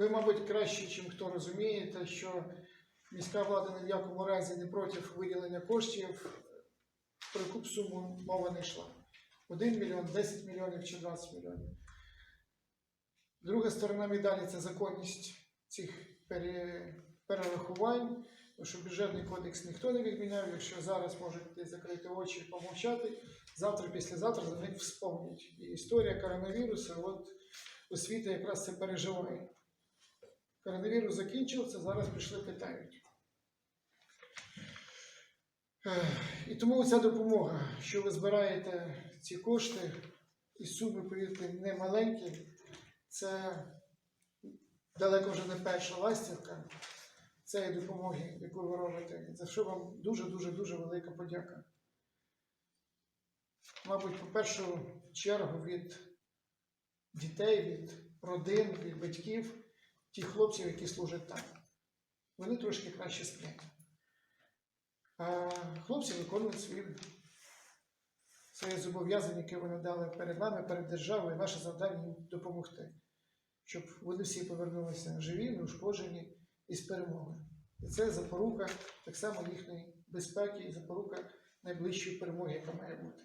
Ви, мабуть, краще, чим хто розумієте, що міська влада ні в якому разі не проти виділення коштів. Про яку б суму мова не йшла. 1 мільйон, 10 мільйонів чи 20 мільйонів. Друга сторона медалі це законність цих перерахувань, тому що бюджетний кодекс ніхто не відміняв. Якщо зараз можете закрити очі і помовчати, завтра, післязавтра за них вспомнять. І історія коронавірусу, от освіта якраз це переживає. Коронавірус закінчився, зараз пішли питають. І тому ця допомога, що ви збираєте ці кошти, і суми, повірте, не маленькі, це далеко вже не перша ластівка цієї допомоги, яку ви робите. За що вам дуже-дуже дуже велика подяка. Мабуть, по першу чергу від дітей, від родин, від батьків, тих хлопців, які служать там. Вони трошки краще сплять. А хлопці виконують свої, свої зобов'язання, які вони дали перед нами, перед державою. Наше завдання їм допомогти, щоб вони всі повернулися живі, неушкоджені і з перемоги. І це запорука так само їхньої безпеки і запорука найближчої перемоги, яка має бути.